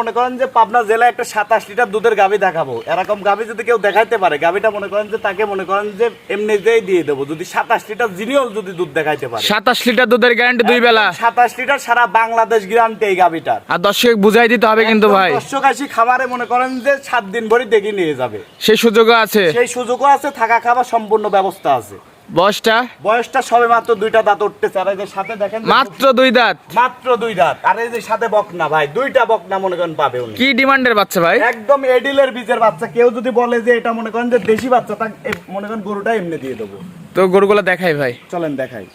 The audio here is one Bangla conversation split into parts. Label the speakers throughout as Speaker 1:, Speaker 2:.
Speaker 1: মনে করেন যে পাবনা জেলায় একটা সাতাশ লিটার দুধের গাভি দেখাবো। এরকম গাভি যদি কেউ দেখাইতে পারে গাভিটা মনে করেন যে তাকে মনে করেন যে এমনিতেই দিয়ে দেবো। যদি সাতাশ লিটার জিনিয়ল যদি দুধ দেখাইতে পারে।
Speaker 2: সাতাশ লিটার দুধের গ্যারান্টি দুই বেলা।
Speaker 1: সাতাশ লিটার সারা বাংলাদেশ গ্যারান্টি এই গাভিটার।
Speaker 2: আর দর্শক বুঝাই দিতে হবে কিন্তু ভাই।
Speaker 1: দর্শক আসি খামারে মনে করেন যে সাত দিন ভরি দেখে নিয়ে যাবে।
Speaker 2: সেই সুযোগও আছে।
Speaker 1: সেই সুযোগও আছে থাকা খাবার সম্পূর্ণ ব্যবস্থা আছে।
Speaker 2: বয়সটা?
Speaker 1: বয়সটা সবে মাত্র দুইটা দাঁত উঠতেছে। আর এই যে সাথে দেখেন
Speaker 2: মাত্র দুই দাঁত?
Speaker 1: মাত্র দুই দাঁত। আর এই যে সাথে বকনা ভাই দুইটা বকনা মনে করেন পাবে উনি।
Speaker 2: কি ডিমান্ডের বাচ্চা ভাই?
Speaker 1: একদম এডিলের বীজের বাচ্চা। কেউ যদি বলে যে এটা মনে করেন যে দেশি বাচ্চা তা মনে করেন গরুটা এমনি দিয়ে দেবো।
Speaker 2: তো গরুগুলো দেখাই ভাই।
Speaker 1: চলেন দেখাই।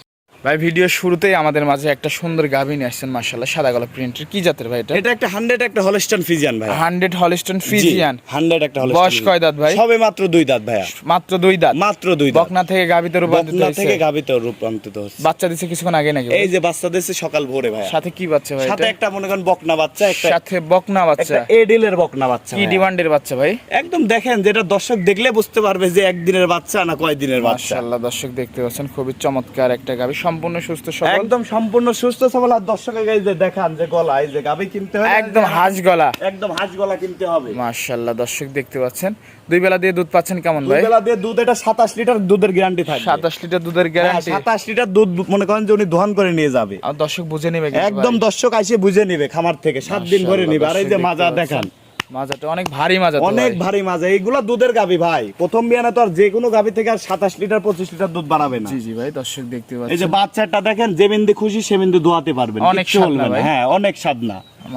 Speaker 2: ভাই ভিডিও শুরুতেই আমাদের মাঝে একটা সুন্দর গাভী নিয়ে আসছেন মার্শাল্লাহ সাদা কালো প্রিন্টের কি জাতের ভাই এটা?
Speaker 1: এটা একটা হান্ড্রেড একটা হলস্টন ফিজিয়ান ভাই
Speaker 2: হান্ড্রেড হলিস্টন ফিজিয়ান
Speaker 1: হান্ড্রেড একটা Holstein
Speaker 2: বয়স কয় দাঁত ভাই?
Speaker 1: সবে মাত্র দুই দাঁত ভাইয়া।
Speaker 2: মাত্র দুই দাঁত?
Speaker 1: মাত্র দুই দাঁত।
Speaker 2: বকনা থেকে গাভীতে রূপান্তরিত হয়েছে?
Speaker 1: বকনা থেকে গাবিতে রূপান্তরিত হচ্ছে।
Speaker 2: বাচ্চা দিছে কিছুক্ষণ আগে নাকি
Speaker 1: এই যে বাচ্চা দিচ্ছে সকাল ভোরে ভাই
Speaker 2: সাথে কি বাচ্চা ভাই
Speaker 1: সাথে একটা মনে করেন বকনা বাচ্চা একটা
Speaker 2: সাথে বকনা বাচ্চা।
Speaker 1: একটা এডিলের বকনা বাচ্চা
Speaker 2: কি। ডিমান্ডের বাচ্চা ভাই?
Speaker 1: একদম দেখেন যেটা দর্শক দেখলে বুঝতে পারবে যে একদিনের বাচ্চা না কয় দিনের বাচ্চা।
Speaker 2: মাশাআল্লাহ দর্শক দেখতে পাচ্ছেন খুবই চমৎকার একটা গাভী। সম্পূর্ণ সুস্থ সবল।
Speaker 1: একদম সম্পূর্ণ সুস্থ সবল। আর দর্শকের যে দেখান যে গলা এই যে গাবি কিনতে হবে
Speaker 2: একদম হাঁস গলা।
Speaker 1: একদম হাঁস গলা কিনতে হবে।
Speaker 2: মাশাআল্লাহ দর্শক দেখতে পাচ্ছেন। দুই বেলা দিয়ে দুধ পাচ্ছেন কেমন ভাই?
Speaker 1: দুই বেলা দিয়ে দুধ এটা সাতাশ লিটার দুধের গ্যারান্টি থাকবে।
Speaker 2: সাতাশ লিটার দুধের গ্যারান্টি
Speaker 1: সাতাশ লিটার দুধ মনে করেন যে উনি দোহান করে নিয়ে যাবে।
Speaker 2: আর দর্শক বুঝে নেবে
Speaker 1: একদম দর্শক আইসে বুঝে নিবে খামার থেকে সাত দিন ভরে
Speaker 2: মাশাআল্লাহ,
Speaker 1: নিবে। আর এই যে মাজা দেখান।
Speaker 2: মাজাটা অনেক ভারী মাজা
Speaker 1: অনেক ভারী মাজা এইগুলা দুধের গাবি ভাই। প্রথম বিয়ানে তো আর যে কোনো গাবি থেকে আর সাতাশ লিটার পঁচিশ লিটার দুধ বাড়াবে না।
Speaker 2: জি জি ভাই দর্শক দেখতে
Speaker 1: এই যে বাচ্চাটা দেখেন যে বিন্দু খুশি সে বিন্দু দোয়াতে পারবেন।
Speaker 2: অনেক?
Speaker 1: হ্যাঁ অনেক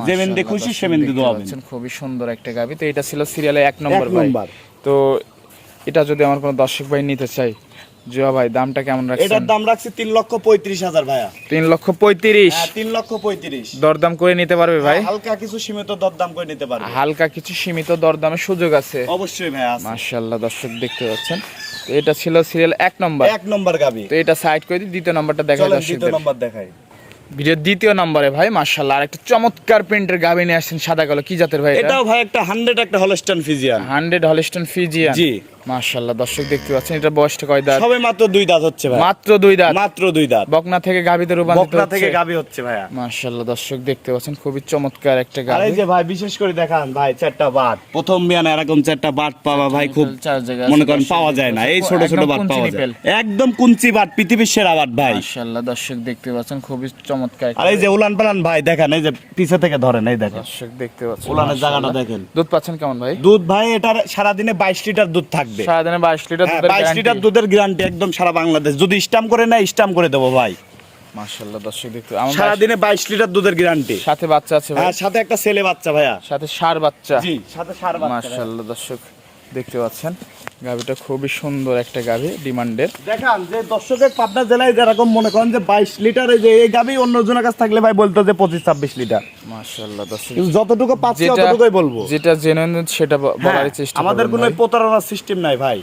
Speaker 1: যে বিন্দু খুশি সে বিন্দু দোয়াবেন।
Speaker 2: খুবই সুন্দর একটা গাভী। তো এটা ছিল সিরিয়ালে এক নম্বর ভাই।
Speaker 1: নম্বর।
Speaker 2: তো এটা যদি আমার কোনো দর্শক ভাই নিতে চাই জুয়া ভাই দামটা কেমন রাখছেন?
Speaker 1: এটার দাম রাখছি তিন লক্ষ পঁয়ত্রিশ হাজার ভাইয়া।
Speaker 2: তিন লক্ষ পঁয়ত্রিশ?
Speaker 1: হ্যাঁ তিন লক্ষ পঁয়ত্রিশ।
Speaker 2: দরদাম করে নিতে পারবে ভাই?
Speaker 1: হালকা কিছু সীমিত দরদাম করে নিতে পারবে।
Speaker 2: হালকা কিছু সীমিত দরদামের সুযোগ আছে।
Speaker 1: অবশ্যই ভাইয়া আছে।
Speaker 2: মাশাআল্লাহ দর্শক দেখতে পাচ্ছেন। তো এটা ছিল সিরিয়াল এক নম্বর।
Speaker 1: এক নম্বর গাবি।
Speaker 2: তো এটা সাইড করে দিই দ্বিতীয় নম্বরটা দেখা
Speaker 1: চলেন
Speaker 2: দর্শকদের।
Speaker 1: দ্বিতীয় নম্বর দেখাই।
Speaker 2: ভিডিওর দ্বিতীয় নম্বরে ভাই মাশাআল্লাহ আর একটা চমৎকার প্রিন্টের গাভী নিয়ে আসছেন সাদা কালো কি জাতের ভাই
Speaker 1: এটাও ভাই একটা হান্ড্রেড একটা Holstein Friesian
Speaker 2: hundred Holstein Friesian
Speaker 1: জি।
Speaker 2: মাশাআল্লাহ দর্শক দেখতে পাচ্ছেন এটা বয়সটা কয় দাঁত?
Speaker 1: সবে মাত্র দুই দাঁত হচ্ছে ভাই
Speaker 2: মাত্র দুই দাঁত?
Speaker 1: মাত্র দুই দাঁত।
Speaker 2: বকনা থেকে গাভীতে রূপান্তরিত
Speaker 1: বকনা থেকে গাবি হচ্ছে ভাইয়া।
Speaker 2: মাশাআল্লাহ দর্শক দেখতে পাচ্ছেন খুবই চমৎকার একটা
Speaker 1: এই যে ভাই বিশেষ করে দেখান ভাই চারটা বাট। প্রথম বিয়ানে এরকম চারটা বাট পাওয়া ভাই খুব মনে করেন পাওয়া যায় না। এই ছোট ছোট বাট পাওয়া যায়। একদম কুঞ্চি বাট পৃথিবীর সেরা বাট ভাই।
Speaker 2: মাশাআল্লাহ দর্শক দেখতে পাচ্ছেন খুবই চমৎকার
Speaker 1: আর এই যে উলান পালান ভাই দেখেন এই যে পিছে থেকে ধরেন এই দেখেন।
Speaker 2: দর্শক দেখতে পাচ্ছেন
Speaker 1: উলানের জায়গাটা দেখেন।
Speaker 2: দুধ পাচ্ছেন কেমন ভাই?
Speaker 1: দুধ ভাই এটার সারাদিনে বাইশ লিটার দুধ থাকবে।
Speaker 2: সারাদিনে বাইশ লিটার
Speaker 1: হ্যাঁ
Speaker 2: দুধের
Speaker 1: বাইশ লিটার
Speaker 2: গ্যারান্টি
Speaker 1: দুধের গ্যারান্টি একদম সারা বাংলাদেশ। যদি স্টাম্প করে না স্টাম্প করে দেবো ভাই।
Speaker 2: মাশাআল্লাহ দর্শক দেখতে
Speaker 1: সারাদিনে বাইশ লিটার দুধের গ্যারান্টি
Speaker 2: সাথে বাচ্চা আছে ভাই।
Speaker 1: হ্যাঁ সাথে একটা ছেলে বাচ্চা ভাইয়া।
Speaker 2: সাথে সার বাচ্চা।
Speaker 1: জি সাথে সার বাচ্চা।
Speaker 2: মাশাআল্লাহ দর্শক দেখতে পাচ্ছেন। গাভিটা খুবই সুন্দর একটা গাভি ডিমান্ডের।
Speaker 1: দেখান যে দর্শকের পাবনা জেলায় যেরকম মনে করেন যে বাইশ লিটারে যে এই গাভি অন্য জনের কাছে থাকলে ভাই বলতো যে পঁচিশ ছাব্বিশ লিটার।
Speaker 2: দর্শক।
Speaker 1: যতটুকু পাচ্ছি ততটুকুই বলব।
Speaker 2: যেটা জেনুইন সেটা
Speaker 1: হ্যাঁ,
Speaker 2: চেষ্টা
Speaker 1: আমাদের কোনো প্রতারণার সিস্টেম নাই ভাই।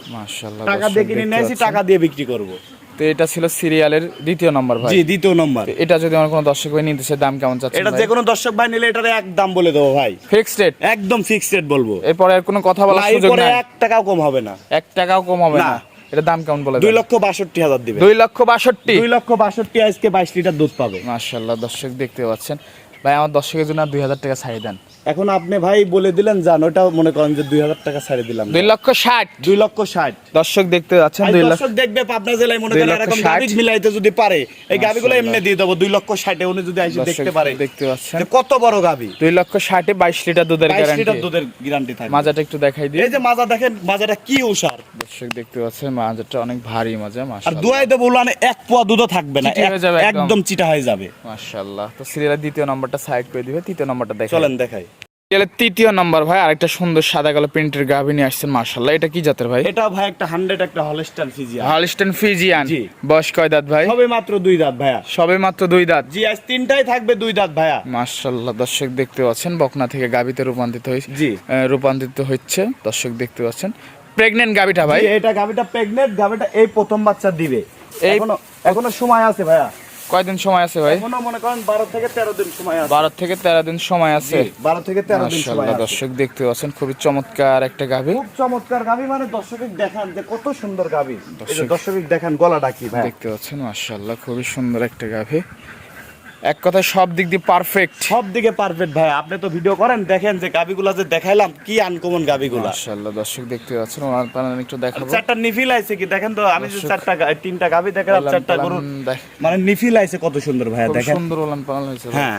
Speaker 1: টাকা দিয়ে কিনে নিয়েছি টাকা দিয়ে বিক্রি করব।
Speaker 2: তো এটা ছিল সিরিয়ালের দ্বিতীয় নম্বর ভাই।
Speaker 1: জি দ্বিতীয় নম্বর।
Speaker 2: এটা যদি আমার কোনো দর্শক ভাই নিতে দাম কেমন চাচ্ছে
Speaker 1: এটা যে কোনো দর্শক ভাই নিলে এটার এক দাম বলে দেবো ভাই।
Speaker 2: ফিক্সড রেট
Speaker 1: একদম ফিক্সড রেট বলব।
Speaker 2: এরপরে আর কোনো কথা বলার সুযোগ নাই?
Speaker 1: এক টাকাও কম হবে না।
Speaker 2: এক টাকাও কম হবে
Speaker 1: না।
Speaker 2: এটা দাম কেমন বলে
Speaker 1: দুই লক্ষ বাষট্টি হাজার দিবে।
Speaker 2: দুই লক্ষ বাষট্টি?
Speaker 1: দুই লক্ষ বাষট্টি আজকে বাইশ লিটার দুধ পাবে।
Speaker 2: মাশাআল্লাহ দর্শক দেখতে পাচ্ছেন। ভাই আমার দর্শকের জন্য দুই হাজার টাকা ছাড়িয়ে দেন।
Speaker 1: এখন আপনি ভাই বলে দিলেন যান ওটাও মনে করেন যে দুই হাজার টাকা ছাড়ে দিলাম।
Speaker 2: দুই লক্ষ ষাট।
Speaker 1: দুই লক্ষ ষাট।
Speaker 2: দর্শক দেখতে পাচ্ছেন
Speaker 1: আর
Speaker 2: দুই লক্ষ
Speaker 1: দেখবে পাবনা জেলায় মনে করেন এরকম। গাভি মিলাইতে যদি পারে এই
Speaker 2: মাশাআল্লাহ।
Speaker 1: এমনি দিয়ে দেবো দুই লক্ষ ষাটে উনি যদি
Speaker 2: দর্শক
Speaker 1: দেখতে পারে।
Speaker 2: দেখতে পাচ্ছেন।
Speaker 1: কত বড় গাভি
Speaker 2: দুই লক্ষ ষাটে বাইশ লিটার দুধের
Speaker 1: বাইশ লিটার দুধের গ্যারান্টি থাকে
Speaker 2: মাজাটা একটু দেখাই দিই।
Speaker 1: এই যে মাজা দেখেন মাজাটা কি উষার
Speaker 2: দর্শক দেখতে পাচ্ছেন মাজাটা অনেক ভারী মাজা
Speaker 1: আর
Speaker 2: মাশাআল্লাহ।
Speaker 1: দুয়াই দেবো উলানে এক পোয়া দুধও থাকবে না।
Speaker 2: একদম।
Speaker 1: চিটা হয়ে যাবে।
Speaker 2: মাশাআল্লাহ। তো সিরিয়ালের দ্বিতীয় নম্বরটা সাইড করে দিবে তৃতীয় নম্বরটা দেখাই।
Speaker 1: চলেন দেখাই।
Speaker 2: তৃতীয় নম্বর ভাই আরেকটা সুন্দর সাদা কালো প্রিন্টের গাভী নিয়ে আসছেন মাশাআল্লাহ। এটা কি জাতের ভাই?
Speaker 1: এটা ভাই একটা হান্ড্রেড একটা হলস্টার ফিজিয়া
Speaker 2: হলিস্টন ফিজিয়ান। বয়স কয় দাঁত ভাই?
Speaker 1: সবে মাত্র দুই দাঁত ভাইয়া।
Speaker 2: সবে মাত্র দুই দাঁত।
Speaker 1: জি আজ তিনটাই থাকবে দুই দাঁত ভাইয়া।
Speaker 2: মাশাআল্লাহ দর্শক দেখতে পাচ্ছেন বকনা থেকে গাবিতে রূপান্তরিত হয়েছে
Speaker 1: জি।
Speaker 2: রূপান্তরিত হচ্ছে দর্শক দেখতে পাচ্ছেন। প্রেগনেন্ট গাবিটা ভাই?
Speaker 1: এটা গাভিটা প্রেগনেন্ট গাভিটা এই প্রথম বাচ্চা দিবে। এখনও এখনও সময় আছে ভাইয়া।
Speaker 2: কয়দিন সময় আছে ভাই?
Speaker 1: এখনও মনে করেন বারো থেকে তেরো দিন সময় আছে।
Speaker 2: বারো থেকে তেরো দিন সময় আছে?
Speaker 1: জি, বারো থেকে তেরো দিন সময় আছে।
Speaker 2: দর্শক দেখতে পাচ্ছেন খুবই চমৎকার একটা গাভী।
Speaker 1: খুব চমৎকার গাভি মানে দর্শকের দেখান যে কত সুন্দর গাভি। দর্শকের দেখান গলা ডাকি ভাই।
Speaker 2: দেখতে পাচ্ছেন মাশাআল্লাহ খুবই সুন্দর একটা গাভী। এক কথায় সব দিক দিয়ে পারফেক্ট
Speaker 1: সব দিকে পারফেক্ট ভাই। আপনি তো ভিডিও করেন দেখেন যে গাবিগুলা যে দেখাইলাম কি আনকমন গাবিগুলা।
Speaker 2: মাশাআল্লাহ দর্শক দেখতে পাচ্ছেন ওনার পালন একটু দেখাবো।
Speaker 1: চারটা নিফিল আইছে কি? দেখেন তো আমি যে চারটা তিনটা গাবি দেখালাম চারটা গরু। মানে নিফিল আইছে কত সুন্দর
Speaker 2: ভাই
Speaker 1: দেখেন।
Speaker 2: সুন্দর ওলান পালন হয়েছে
Speaker 1: হ্যাঁ।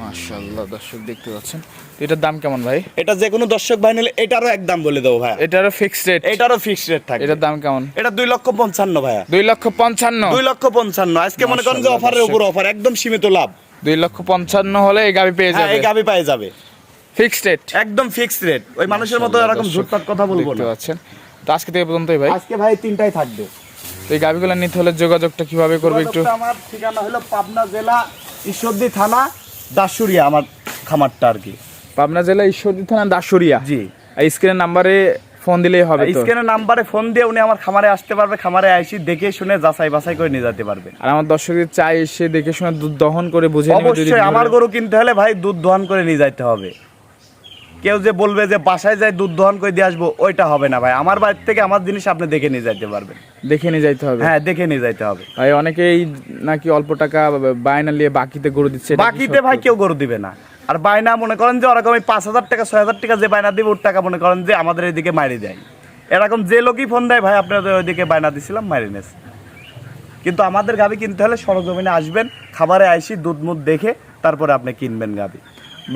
Speaker 2: মাশাআল্লাহ দর্শক দেখতে পাচ্ছেন। এটার দাম কেমন ভাই?
Speaker 1: এটা যে কোনো দর্শক ভাই নিলে এটারও একদম বলে দেবো ভাই
Speaker 2: এটারও ফিক্সড রেট
Speaker 1: এটারও ফিক্সড রেট থাকে
Speaker 2: এটার দাম কেমন?
Speaker 1: এটা দুই লক্ষ পঞ্চান্ন ভাইয়া।
Speaker 2: দুই লক্ষ পঞ্চান্ন?
Speaker 1: দুই লক্ষ পঞ্চান্ন। আজকে মনে করেন যে অফারের উপর অফার একদম সীমিত লাভ।
Speaker 2: দুই লক্ষ পঞ্চান্ন হলে এই গাবি পেয়ে
Speaker 1: হ্যাঁ
Speaker 2: যাবে।
Speaker 1: এই গাবি পায়ে যাবে।
Speaker 2: ফিক্সড রেট
Speaker 1: একদম ফিক্সড রেট ওই মানুষের মতো এরকম ঝুটপাট কথা বলব
Speaker 2: দেখতে
Speaker 1: না
Speaker 2: পাচ্ছেন। তো আজকে থেকে পর্যন্তই ভাই।
Speaker 1: আজকে ভাই তিনটাই থাকবে।
Speaker 2: এই গাবিগুলো নিতে হলে যোগাযোগটা কীভাবে করবে একটু?
Speaker 1: আমার ঠিকানা হলো পাবনা জেলা ঈশ্বরদী থানা দাসুরিয়া আমার খামারটা আর কি।
Speaker 2: পাবনা জেলা ঈশ্বরদী থানা দাসুরিয়া
Speaker 1: জি।
Speaker 2: এই স্ক্রিনের নাম্বারে ফোন দিলেই হবে তো?
Speaker 1: স্ক্যানের নাম্বারে ফোন দিয়ে উনি আমার খামারে আসতে পারবে খামারে আইসি দেখে শুনে যাচাই বাছাই করে নিয়ে যেতে পারবে।
Speaker 2: আর আমার দর্শকদের চাই এসে দেখে শুনে দুধ দহন করে বুঝে
Speaker 1: অবশ্যই আমার গরু কিনতে হলে ভাই দুধ দহন করে নিয়ে যাইতে হবে। কেউ যে বলবে যে বাসায় যাই দুধ দহন করে দিয়ে আসব ওইটা হবে না ভাই। আমার বাড়ির থেকে আমার জিনিস আপনি দেখে নিয়ে যাইতে পারবেন।
Speaker 2: দেখে নিয়ে যাইতে হবে?
Speaker 1: হ্যাঁ দেখে নিয়ে যাইতে হবে।
Speaker 2: ভাই অনেকেই নাকি অল্প টাকা বায়না নিয়ে বাকিতে গরু দিচ্ছে
Speaker 1: বাকিতে ভাই কেউ গরু দিবে না। আর বায়না মনে করেন যে ওরকম এই পাঁচ হাজার টাকা ছয় হাজার টাকা যে বায়না দিবে ওর টাকা মনে করেন যে আমাদের এদিকে মারি দেয়। এরকম যে লোকই ফোন দেয় ভাই আপনাদের ওইদিকে বায়না দিছিলাম মারি নেছে কিন্তু আমাদের গাবি কিনতে হলে সরজমিনে আসবেন খাবারে আইসি দুধ মুধ দেখে তারপরে আপনি কিনবেন গাবি।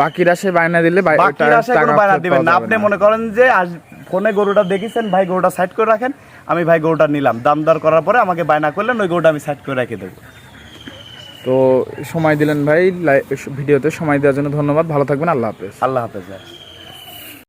Speaker 2: বাকির আশায় বায়না দিলে
Speaker 1: বাকি কোনো বায়না দিবেন না। আপনি মনে করেন যে আজ ফোনে গরুটা দেখেছেন ভাই গরুটা সাইড করে রাখেন আমি ভাই গরুটা নিলাম। দাম দর করার পরে আমাকে বায়না করলেন ওই গরুটা আমি সাইড করে রেখে দেবো।
Speaker 2: তো সময় দিলেন ভাই ভিডিওতে সময় দেওয়ার জন্য ধন্যবাদ। ভালো থাকবেন আল্লাহ হাফেজ।
Speaker 1: আল্লাহ হাফেজ